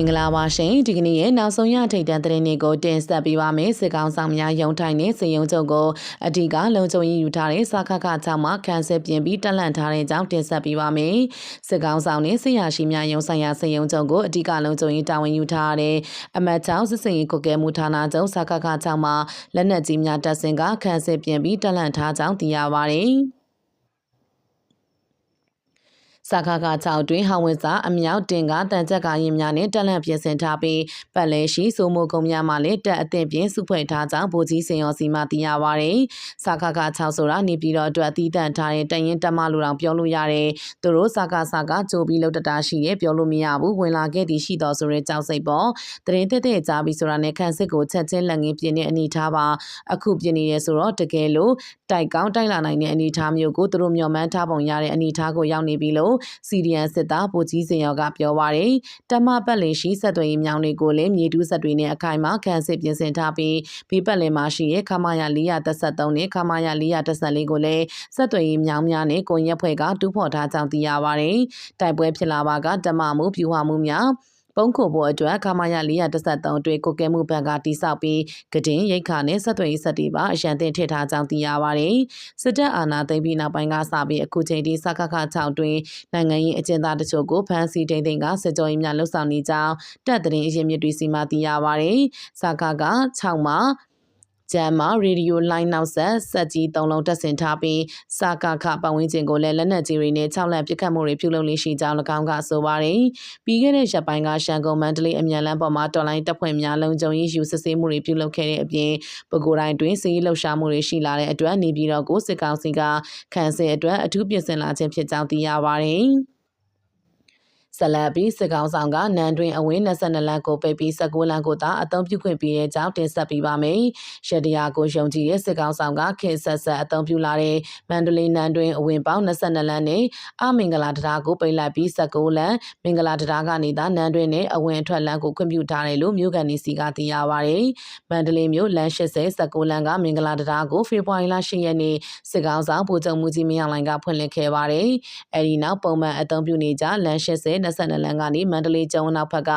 င်္ဂလာပါရှင်ဒီကနေ့ရဲ့နောက်ဆုံးရထိပ်တန်းသတင်းတွေကိုတင်ဆက်ပေးပါမယ်စစ်ကောင်ဆောင်များရုံထိုင်တဲ့စည်ရုံချုပ်ကိုအဓိကလုံခြုံရေးယူထားတဲ့စခခ6မှာခန်းဆက်ပြင်ပြီးတက်လန့်ထားတဲ့အကြောင်းတင်ဆက်ပေးပါမယ်စစ်ကောင်ဆောင်နဲ့ဆရာရှိများရုံဆိုင်ရာစည်ရုံချုပ်ကိုအဓိကလုံခြုံရေးတာဝန်ယူထားတဲ့အမတ်ချောင်းစစ်စင်ရေးကုကဲမှုဌာနချုပ်စခခ6မှာလက်နက်ကြီးများတပ်ဆင်ကခန်းဆက်ပြင်ပြီးတက်လန့်ထားကြောင်းသိရပါတယ် စာခါက6တွင်ဟောင်ဝင်းစာအမြောက်တင်ကတန်ချက်ကားရင်များနဲ့တက်လန့်ပြင်ဆင်ထားပြီးပတ်လဲရှိစိုးမိုးကုန်းများမှလည်းတက်အသင့်ပြင်စုဖွဲ့ထားကြောင်းဗိုလ်ကြီးစင်ရောစီမှသိရပါဗျ။စာခါက6ဆိုတာနေပြည်တော်အတွက်အသီးသန့်ထားတဲ့တရင်တက်မလိုတောင်ပြောလို့ရတယ်။သူတို့စာခါစာကကြိုပြီးလောက်တတာရှိရဲ့ပြောလို့မရဘူးဝင်လာခဲ့သည်ရှိတော်ဆိုတဲ့ကြောက်စိတ်ပေါ့။တရင်တက်တဲ့ကြားပြီးဆိုတာနဲ့ခန့်စစ်ကိုချက်ချင်းလက်ငင်းပြင်းတဲ့အနေထားပါအခုပြင်းနေရဆိုတော့တကယ်လို့တိုက်ကောင်းတိုက်လာနိုင်တဲ့အနေထားမျိုးကိုသူတို့မျှော်မှန်းထားပုံရတဲ့အနေထားကိုရောက်နေပြီလို့စီဒီယန်စစ်သားဗိုလ်ကြီးစင်ရောကပြောပါရယ်တမပတ်လင်ရှိဆက်သွယ်ရေးမြောင်းတွေကိုလည်းမြေတူးဆက်တွေနဲ့အခိုင်အမာခန့်စစ်ပြင်ဆင်ထားပြီးဘေးပတ်လင်မှာရှိရဲ့ခမာယာ433နဲ့ခမာယာ414ကိုလည်းဆက်သွယ်ရေးမြောင်းများနဲ့ကွန်ရက်ဖွဲ့ကတူးဖော်ထားကြောင်းသိရပါရယ်တိုက်ပွဲဖြစ်လာပါကတမမှုပြူဟာမှုများ ပုံခုဖို့အတွက်ခမာရ413အတွက်ကိုကဲမှုဘဏ်ကတိစောက်ပြီးကတင်ရိတ်ခါနဲ့ဆက်သွယ်ရေးစက်တီပါအရန်တင်ထည့်ထားကြောင်းသိရပါတယ်။စစ်တပ်အာဏာသိမ်းပြီးနောက်ပိုင်းကစပြီးအခုချိန်ထိစကခ6တွင်နိုင်ငံရေးအကျဉ်းသားတချို့ကိုဖမ်းဆီးထိန်သိမ်းကစစ်ကြောရေးများလှုပ်ဆောင်နေကြောင်းတပ်သတင်းအရင်းမြစ်တွေစီမှသိရပါတယ်။စကခ6မှာ ကျမ်းမှာရေဒီယိုလိုင်းနောက်ဆက်စက်ကြီး၃လုံးတက်ဆင်ထားပြီးစာကခပတ်ဝန်းကျင်ကိုလည်းလက်နက်ကြီးတွေနဲ့၆လက်ပစ်ခတ်မှုတွေပြုလုပ်လေးရှိကြောင်း၎င်းကဆိုပါတယ်။ပြီးခဲ့တဲ့ရက်ပိုင်းကရှန်ကုန်မန္တလေးအမြန်လမ်းပေါ်မှာတော်လိုင်းတပ်ဖွဲ့များလုံခြုံရေးယူစစ်ဆေးမှုတွေပြုလုပ်ခဲ့တဲ့အပြင်ပဲခူးတိုင်းတွင်စီးရီးလှုပ်ရှားမှုတွေရှိလာတဲ့အတွက်နေပြည်တော်ကိုစစ်ကောင်စီကခံစစ်အတွက်အထူးပြင်ဆင်လာခြင်းဖြစ်ကြောင်းသိရပါတယ်။ ဆက်လက်ပြီးစစ်ကောင်ဆောင်ကနန်းတွင်အဝင်း22လမ်းကိုပိတ်ပြီး19လမ်းကိုသာအသုံးပြုခွင့်ပေးတဲ့ကြောင်းတင်ဆက်ပေးပါမယ်။ရတရားကိုယုံကြည်တဲ့စစ်ကောင်ဆောင်ကခေဆက်ဆက်အသုံးပြုလာတဲ့မန္တလေးနန်းတွင်အဝင်းပေါင်း22လမ်းနဲ့အမင်္ဂလာတရားကိုပိတ်လိုက်ပြီး19လမ်းမင်္ဂလာတရားကနေသာနန်းတွင်နဲ့အဝင်းအထွက်လမ်းကိုခွင့်ပြုထားတယ်လို့မြို့ကန်နီစီကသိရပါဗျ။မန္တလေးမြို့လမ်း80 19လမ်းကမင်္ဂလာတရားကိုဖေဖော်ဝါရီလ10ရက်နေ့စစ်ကောင်ဆောင်ဗိုလ်ချုပ်မှုကြီးမင်းအောင်လှိုင်ကဖွင့်လှစ်ခဲ့ပါတယ်။အဲဒီနောက်ပုံမှန်အသုံးပြုနေကြလမ်း80 22လမ်းကနေမန္တလေးကျုံနောက်ဘက်က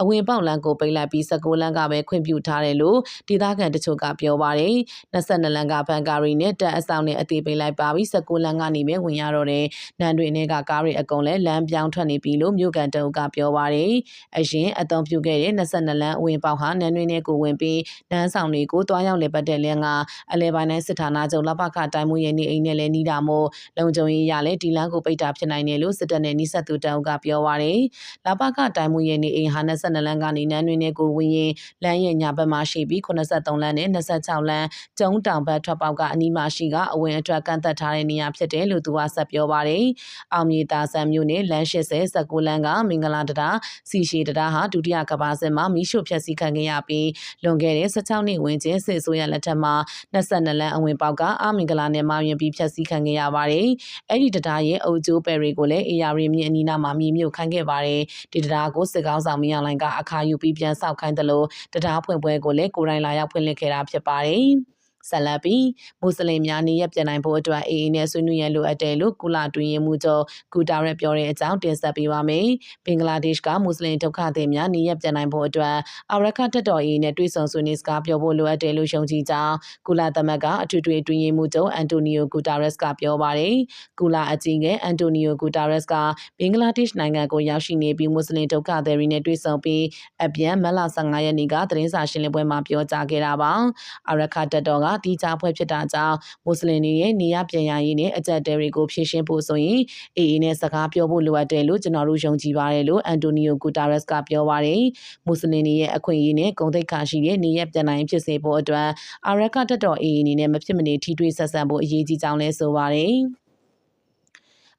အဝင်ပေါက်လမ်းကိုပိတ်လိုက်ပြီး19လမ်းကပဲခွင့်ပြုထားတယ်လို့ဒေသခံတချို့ကပြောပါတယ်။22လမ်းကဘန်ကာရီနဲ့တက်အဆောင်နဲ့အသေးပိတ်လိုက်ပါပြီး19လမ်းကနေပဲဝင်ရတော့တယ်။နန်းတွင်တွေကကားတွေအကုန်လဲလမ်းပြောင်းထွက်နေပြီလို့မြို့ကန်တအုပ်ကပြောပါတယ်။အရင်အသုံးပြုခဲ့တဲ့22လမ်းအဝင်ပေါက်ဟာနန်းတွင်နဲ့ကိုဝင်ပြီးနန်းဆောင်တွေကိုတွားရောက်လေပတ်တဲ့လမ်းကအလဲပိုင်းတိုင်းစစ်ဌာနချုပ်လပခတိုင်းမှုရဲ့နေအိမ်နဲ့လည်းနီးတာမို့လုံခြုံရေးရလဲဒီလမ်းကိုပိတ်တာဖြစ်နိုင်တယ်လို့စစ်တပ်နဲ့နှိဆက်သူတအုပ်ကပြောပါတယ်လာပကတိုင်မှုရဲ့နေအိမ်ဟာ22လမ်းကနေနန်းတွင်နဲ့ကိုဝင်ရင်လမ်းရဲ့ညာဘက်မှာရှိပြီး83လမ်းနဲ့26လမ်းကျုံတောင်ဘက်ထွက်ပေါက်ကအနီးမှာရှိကအဝင်အထွက်ကန့်သက်ထားတဲ့နေရာဖြစ်တယ်လို့သူကဆက်ပြောပါတယ်။အောင်မြေတာဆန်မြို့နယ်လမ်း80 19လမ်းကမင်္ဂလာတရားစီရှိတရားဟာဒုတိယကမ္ဘာစစ်မှာမိရှုဖျက်ဆီးခံခဲ့ရပြီးလွန်ခဲ့တဲ့16နှစ်ဝန်းကျင်စစ်ဆိုးရလက်ထက်မှာ22လမ်းအဝင်ပေါက်ကအာမင်္ဂလာနဲ့မောင်ရင်ပြီးဖျက်ဆီးခံခဲ့ရပါတယ်။အဲ့ဒီတရားရဲ့အုပ်ကျိုးပယ်တွေကိုလည်းအေယာရီမြင့်အနီးနားမှာမြေမြုပ်ခံခဲ့ပါတယ်ဒီတရားကိုစစ်ကောင်းဆောင်မင်းအောင်လှိုင်ကအခါယူပြီးပြန်ဆောက်ခိုင်းတယ်လို့တရားဖွင့်ပွဲကိုလည်းကိုယ်တိုင်လာရောက်ဖွင့်လှစ်ခဲ့တာဖြစ်ပါတယ်။ ဆက်လက်ပြီးမွတ်စလင်များနေရပြန်နိုင်ဖို့အတွက်အေအေနဲ့ဆွေးနွေးရန်လိုအပ်တယ်လို့ကုလတွင်ရင်မှုချုပ်ဂူတာရက်ပြောတဲ့အကြောင်းတင်ဆက်ပေးပါမယ်။ဘင်္ဂလားဒေ့ရှ်ကမွတ်စလင်ဒုက္ခသည်များနေရပြန်နိုင်ဖို့အတွက်အာရခတက်တော်အေနဲ့တွေ့ဆုံဆွေးနွေးစကားပြောဖို့လိုအပ်တယ်လို့ယုံကြည်ကြောင်းကုလသမဂ္ဂအထွေထွေတွင်ရင်မှုချုပ်အန်တိုနီယိုဂူတာရက်စ်ကပြောပါတယ်။ကုလအကြီးငယ်အန်တိုနီယိုဂူတာရက်စ်ကဘင်္ဂလားဒေ့ရှ်နိုင်ငံကိုရောက်ရှိနေပြီးမွတ်စလင်ဒုက္ခသည်တွေနဲ့တွေ့ဆုံပြီးအပြန်မလ15ရက်နေ့ကသတင်းစာရှင်းလင်းပွဲမှာပြောကြားခဲ့တာပါ။အာရခတက်တော်ကတီးခြားဖွဲ့ဖြစ်တာကြောင့်မွတ်စလင်တွေရဲ့နေရပြန်ရရေးနဲ့အကြက်တဲတွေကိုဖြည့်ရှင်းဖို့ဆိုရင်အေအေနဲ့စကားပြောဖို့လိုအပ်တယ်လို့ကျွန်တော်တို့ယုံကြည်ပါတယ်လို့အန်တိုနီယိုဂူတာရက်စ်ကပြောပါတယ်မွတ်စလင်တွေရဲ့အခွင့်အရေးနဲ့ဂုဏ်သိက္ခာရှိတဲ့နေရပြန်နိုင်ဖြစ်စေဖို့အတွက်အာရကတက်တော်အေအေအနေနဲ့မဖြစ်မနေထိတွေ့ဆက်ဆံဖို့အရေးကြီးကြောင်းလဲဆိုပါတယ်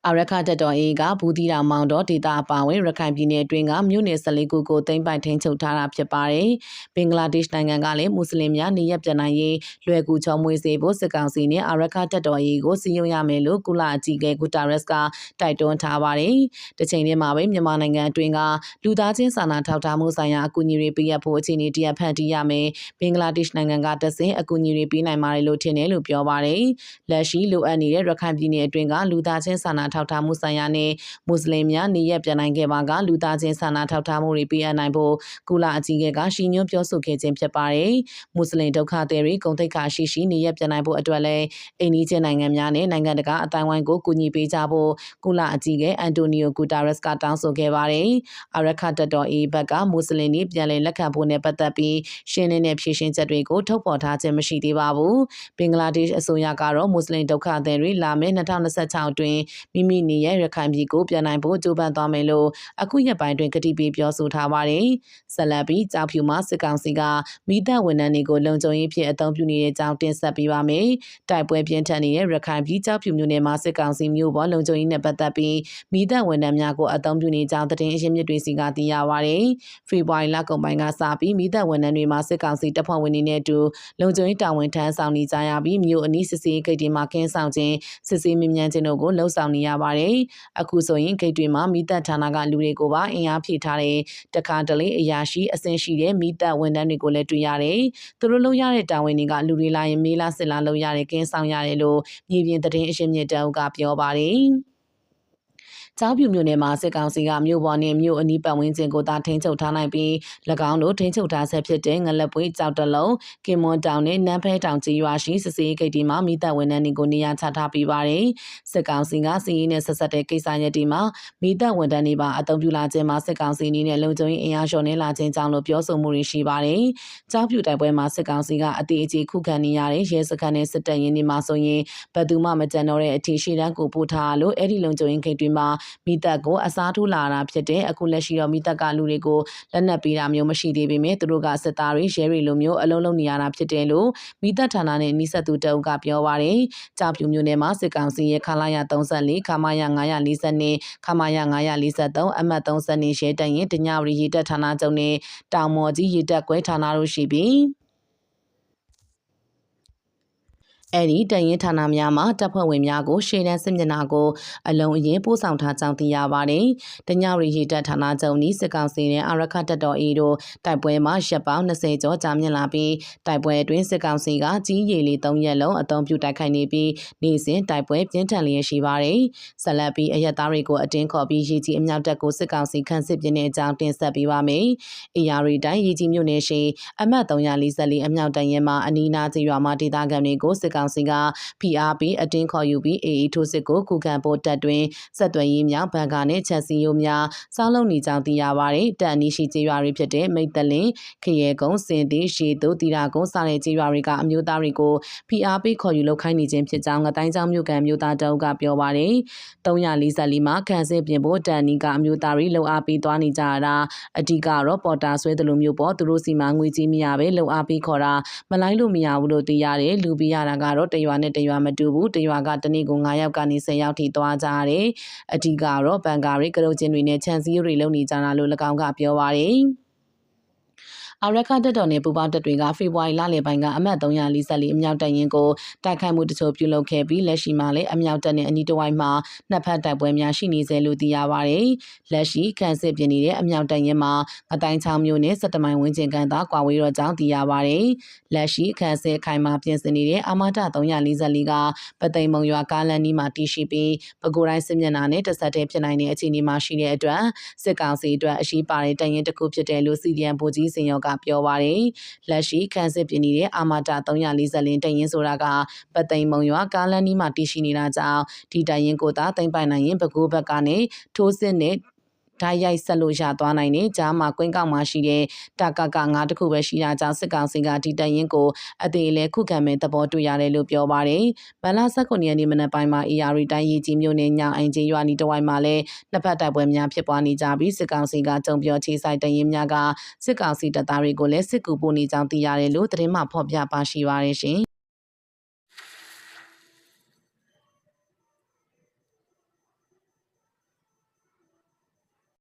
အာရခတက်တော်အေးကဘူးတီတောင်မောင်တော်ဒေတာအပါဝင်ရခိုင်ပြည်နယ်အတွင်းကမြို့နယ်14ခုကိုသိမ်းပိုက်ထိန်းချုပ်ထားတာဖြစ်ပါတယ်။ဘင်္ဂလားဒေ့ရှ်နိုင်ငံကလည်းမွတ်စလင်များနေရပြန်နိုင်ရေးလွယ်ကူချောမွေးစေဖို့စစ်ကောင်စီနဲ့အာရခတက်တော်အေးကိုစီယုံရမယ်လို့ကုလအကြီးအကဲဂူတာရက်စ်ကတိုက်တွန်းထားပါတယ်။တချိန်တည်းမှာပဲမြန်မာနိုင်ငံအတွင်းကလူသားချင်းစာနာထောက်ထားမှုဆိုင်ရာအကူအညီတွေပေးအပ်ဖို့အခြေအနေတရဖန်တီးရမယ်။ဘင်္ဂလားဒေ့ရှ်နိုင်ငံကတဆင်အကူအညီတွေပေးနိုင်ပါတယ်လို့ထင်တယ်လို့ပြောပါတယ်။လက်ရှိလိုအပ်နေတဲ့ရခိုင်ပြည်နယ်အတွင်းကလူသားချင်းစာနာထောက်ထားမှုဆိုင်ရာနဲ့မွတ်စလင်များနေရက်ပြန်နိုင်ခဲ့ပါကလူသားချင်းစာနာထောက်ထားမှုတွေပေးအပ်နိုင်ဖို့ကုလအကြီးအကဲကရှင်းညွှန်းပြောဆိုခဲ့ခြင်းဖြစ်ပါတယ်။မွတ်စလင်ဒုက္ခသည်တွေဂုံတိတ်ခါရှိရှိနေရက်ပြန်နိုင်ဖို့အတွက်လည်းအိန္ဒိချင်းနိုင်ငံများနဲ့နိုင်ငံတကာအတိုင်းဝိုင်းကိုကူညီပေးကြဖို့ကုလအကြီးအကဲအန်တိုနီယိုဂူတာရက်စ်ကတောင်းဆိုခဲ့ပါတယ်။အာရခတ်တော်အေဘက်ကမွတ်စလင်တွေပြန်လည်လက်ခံဖို့နဲ့ပတ်သက်ပြီးရှင်းလင်းတဲ့ဖြေရှင်းချက်တွေကိုထုတ်ဖော်ထားခြင်းမရှိသေးပါဘူး။ဘင်္ဂလားဒေ့ရှ်အစိုးရကတော့မွတ်စလင်ဒုက္ခသည်တွေလာမယ့်2026အတွင်းမိမိနေရရခိုင်ပြည်ကိုပြန်နိုင်ဖို့ကြိုးပမ်းသွားမယ်လို့အခုရက်ပိုင်းတွင်ကတိပေးပြောဆိုထားပါတယ်။ဆက်လက်ပြီးကြောက်ဖြူမှာစစ်ကောင်စီကမိသက်ဝန်ထမ်းတွေကိုလုံခြုံရေးဖြစ်အသုံးပြုနေတဲ့အကြောင်းတင်ဆက်ပေးပါမယ်။တိုက်ပွဲပြင်းထန်နေတဲ့ရခိုင်ပြည်ကြောက်ဖြူမြို့နယ်မှာစစ်ကောင်စီမျိုးပေါ်လုံခြုံရေးနဲ့ပတ်သက်ပြီးမိသက်ဝန်ထမ်းများကိုအသုံးပြုနေကြောင်းသတင်းအရင်းမြစ်တွေစီကသိရပါတယ်။ဖေဖော်ဝါရီလကုန်ပိုင်းကစပြီးမိသက်ဝန်ထမ်းတွေမှာစစ်ကောင်စီတပ်ဖွဲ့ဝင်တွေနဲ့အတူလုံခြုံရေးတာဝန်ထမ်းဆောင်နေကြရပြီးမြို့အနီးစစ်စေးဂိတ်တွေမှာကင်းဆောင်ခြင်းစစ်စေးမြញ្ញမ်းခြင်းတို့ကိုလှုပ်ဆောင်နေရပါတယ်။အခုဆိုရင်ဂိတ်တွေမှာမိသက်ဌာနကလူတွေကိုပါအင်အားဖြည့်ထားတဲ့တခါတလေအရာရှိအဆင့်ရှိတဲ့မိသက်ဝန်ထမ်းတွေကိုလည်းတွေ့ရတယ်။သူတို့လုပ်ရတဲ့တာဝန်တွေကလူတွေလာရင်မေးလာစစ်လာလုပ်ရတယ်ကင်းဆောင်ရတယ်လို့မြေပြင်သတင်းအရှင်းမြစ်တောက်ကပြောပါတယ်။ ကျောင်းပြူမြို့နယ်မှာစစ်ကောင်စီကမြို့ပေါ်နဲ့မြို့အနီးပတ်ဝန်းကျင်ကိုသာထိန်းချုပ်ထားနိုင်ပြီး၎င်းတို့ထိန်းချုပ်ထားဆဲဖြစ်တဲ့ငလက်ပွေးကြောက်တလုံးကင်မွန်တောင်နဲ့နန်းဖဲတောင်ကြီးရွာရှိစစ်စေးဂိတ်ဒီမှာမိသက်ဝန်ထမ်းတွေကိုနေရာချထားပေးပါတယ်။စစ်ကောင်စီကစီးရင်နဲ့ဆက်ဆက်တဲ့ကိစ္စရပ်ဒီမှာမိသက်ဝန်ထမ်းတွေပါအသုံးပြုလာခြင်းမှာစစ်ကောင်စီအနေနဲ့လုံခြုံရေးအင်အားလျှော့နေလာခြင်းကြောင့်လို့ပြောဆိုမှုတွေရှိပါတယ်။ကျောင်းပြူတိုက်ပွဲမှာစစ်ကောင်စီကအတေအကျေခုခံနေရတဲ့ရဲစခန်းနဲ့စစ်တပ်ရင်းတွေမှာဆိုရင်ဘယ်သူမှမကြံတော့တဲ့အထီရှိတန်းကိုပို့ထားလို့အဲ့ဒီလုံခြုံရေးဂိတ်တွေမှာမိသက်ကိုအစားထိုးလာတာဖြစ်တဲ့အခုလက်ရှိတော့မိသက်ကလူတွေကိုလက်နက်ပေးတာမျိုးမရှိသေးပေမဲ့သူတို့ကစစ်သားတွေရဲတွေလိုမျိုးအလုံးလုံးနေရတာဖြစ်တယ်လို့မိသက်ဌာနနဲ့နှိဆက်သူတအုပ်ကပြောပါရယ်ကြောက်ဖြူမျိုးနယ်မှာစစ်ကောင်စီရဲ့ခလာရ34ခမာရ940နဲ့ခမာရ943အမှတ်30နဲ့ရဲတရင်တညဝရီရေတက်ဌာနချုပ်နဲ့တောင်မော်ကြီးရေတက်ကွဲဌာနတို့ရှိပြီး အဲ့ဒီတရင်ဌာနများမှာတပ်ဖွဲ့ဝင်များကိုရှေ့တန်းစစ်မျက်နှာကိုအလုံးအရင်ပို့ဆောင်ထားကြောင်းသိရပါတယ်။တညရီရေတပ်ဌာနချုပ်နီးစစ်ကောင်စီနဲ့အာရခတပ်တော်အေတို့တိုက်ပွဲမှာရပ်ပေါင်း20ကျော်ကြာမြင့်လာပြီးတိုက်ပွဲအတွင်းစစ်ကောင်စီကကြီးရည်လေး3ရက်လုံးအုံပြုတိုက်ခိုက်နေပြီးနေ့စဉ်တိုက်ပွဲပြင်းထန်လျက်ရှိပါတယ်။ဆက်လက်ပြီးအရက်သားတွေကိုအတင်းခေါ်ပြီးရေကြီးအမြောက်တပ်ကိုစစ်ကောင်စီခန့်စစ်ပြင်းတဲ့အကြောင်းတင်ဆက်ပေးပါမယ်။အေယာရီတိုင်းရေကြီးမြို့နယ်ရှိအမှတ်344အမြောက်တန်ရဲမှာအနီးနားကျေးရွာမှာဒေသခံတွေကိုစစ်ကောင်စီက PRP အတင်းခေါ်ယူပြီး AA ထိုးစစ်ကိုခုခံဖို့တပ်တွင်ဆက်သွယ်ရေးများဘန်ကာနဲ့ချက်စီယိုများစောင်းလုံးနေကြောင်းသိရပါတယ်။တပ်အနီးရှိကျေးရွာတွေဖြစ်တဲ့မိတ်တလင်ခရဲကုန်းစင်သေးရှေတို့တီရာကုန်းစတဲ့ကျေးရွာတွေကအမျိုးသားတွေကို PRP ခေါ်ယူလုပ်ခိုင်းနေခြင်းဖြစ်ကြောင်းငတိုင်းချောင်းမြို့ကန်မြို့သားတအုပ်ကပြောပါတယ်။344မှာခန်းစင်ပြင်ဖို့တန်နီကအမျိုးသားတွေလှုပ်အားပေးသွားနေကြတာအဓိကတော့ပေါ်တာဆွဲတယ်လို့မျိုးပေါ့သူတို့စီမှာငွေကြီးမရပဲလှုပ်အားပေးခေါ်တာမလိုက်လို့မရဘူးလို့သိရတယ်လူပြရတာကတော့တရွာနဲ့တရွာမတူဘူးတရွာကတနေ့ကို9ယောက်ကနေ10ယောက်ထိသွားကြရတယ်အဓိကတော့ဘန်ကာတွေကရုတ်ချင်းတွေနဲ့ခြံစည်းတွေလုံနေကြတာလို့၎င်းကပြောပါတယ် အာရခတက်တော်နဲ့ပူပေါင်းတပ်တွေကဖေဖော်ဝါရီလလယ်ပိုင်းကအမှတ်344အမြောက်တပ်ရင်းကိုတိုက်ခိုက်မှုတချို့ပြုလုပ်ခဲ့ပြီးလက်ရှိမှာလည်းအမြောက်တပ်နဲ့အနီးတစ်ဝိုက်မှာနှစ်ဖက်တိုက်ပွဲများရှိနေစေလို့သိရပါတယ်။လက်ရှိခန့်စစ်ပြင်နေတဲ့အမြောက်တပ်ရင်းမှာအတိုင်းချောင်းမျိုးနဲ့စက်တမိုင်ဝင်းကျင်ကန်သာကွာဝေးတော့ကြောင်းသိရပါတယ်။လက်ရှိခန့်စစ်ခိုင်မှာပြင်ဆင်နေတဲ့အာမတ344ကပသိမ်မုံရွာကားလန်နီးမှာတည်ရှိပြီးပဲခူးတိုင်းစစ်မျက်နှာနဲ့တဆက်တည်းဖြစ်နိုင်တဲ့အခြေအနေမှာရှိတဲ့အတွက်စစ်ကောင်စီအတွက်အရှိပါတဲ့တရင်တစ်ခုဖြစ်တယ်လို့ CDN ဗိုလ်ကြီးစင်ရောကပြောပါတယ်။လက်ရှိခန့်စစ်ပြင်နေတဲ့အာမတာ340လင်းတရင်ဆိုတာကပသိမ်မုံရွာကားလန်းနီးမှာတည်ရှိနေတာကြောင့်ဒီတရင်ကိုသာတင်ပိုင်နိုင်ရင်ပဲခူးဘက်ကနေထိုးစစ်နဲ့ ဓာတ်ရိုက်ဆက်လို့ရသွားနိုင်တယ်။ကြားမှာကွင်းကောက်မှာရှိတဲ့တာကကငါးတခုပဲရှိတာကြောင့်စစ်ကောင်စီကဒီတရင်ကိုအသေးလဲခုခံမဲ့သဘောတူရတယ်လို့ပြောပါတယ်။ဗလာ19ရက်နေ့မနက်ပိုင်းမှာ AR တိုင်းရီကြီးမြို့နယ်ညောင်အိမ်ကြီးရွာနီတဝိုင်မှာလည်းနှစ်ဖက်တိုက်ပွဲများဖြစ်ပွားနေကြပြီးစစ်ကောင်စီကကြုံပြောချေဆိုင်တရင်များကစစ်ကောင်စီတပ်သားတွေကိုလည်းစစ်ကူပို့နေကြောင်းသိရတယ်လို့သတင်းမှဖော်ပြပါရှိပါရရှင်